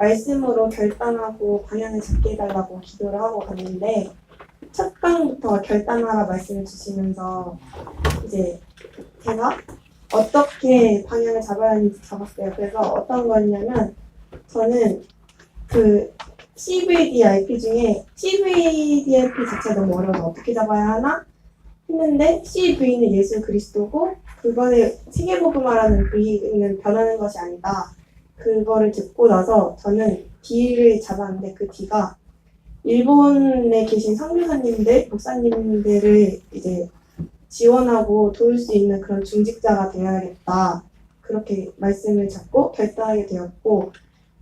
말씀으로 결단하고 방향을 잡게 해달라고 기도를 하고 갔는데 첫 강부터 결단하라 말씀을 주시면서 이제 제가 어떻게 방향을 잡아야 하는지 잡았어요. 그래서 어떤 거였냐면 저는 그 CVDIP 중에 CVDIP 자체가 너무 어려워서 어떻게 잡아야 하나 했는데 CV는 예수 그리스도고 그거를 세계복음화라는 V는 변하는 것이 아니다. 그거를 듣고 나서 저는 D를 잡았는데 그 D가 일본에 계신 선교사님들, 목사님들을 이제 지원하고 도울 수 있는 그런 중직자가 되어야겠다. 그렇게 말씀을 잡고 결단하게 되었고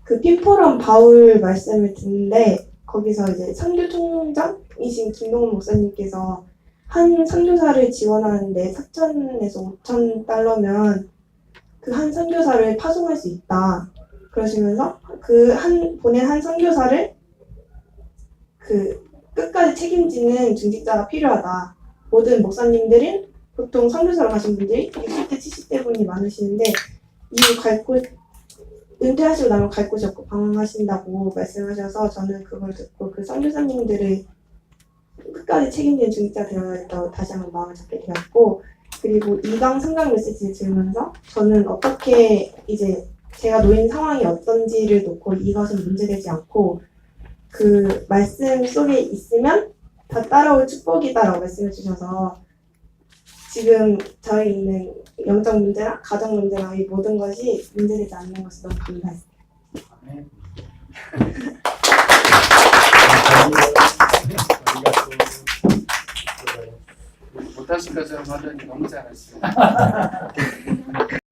그 핀포럼 바울 말씀을 듣는데 거기서 이제 선교 총장이신 김동훈 목사님께서 한 선교사를 지원하는데 4천에서 5천 달러면 그 한 선교사를 파송할 수 있다. 그러시면서 그 한 보낸 한 선교사를 그 끝까지 책임지는 중직자가 필요하다. 모든 목사님들은 보통 선교사로 가신 분들이 60대, 70대 분이 많으시는데 이갈 곳, 은퇴하시고 나면 갈 곳이 없고 방황하신다고 말씀하셔서 저는 그걸 듣고 그 선교사님들을 끝까지 책임지는 중직자 되어야겠다고 다시 한번 마음을 잡게 되었고 그리고 2강 3강 메시지를 들으면서 저는 어떻게 이제 제가 놓인 상황이 어떤지를 놓고 이것은 문제되지 않고 그 말씀 속에 있으면 다 따라올 축복이다라고 말씀해 주셔서 지금 저희 있는 영적 문제랑 가정 문제랑 이 모든 것이 문제되지 않는 것이 너무 감사했어요. 것처럼 하더니 너무 잘하시네.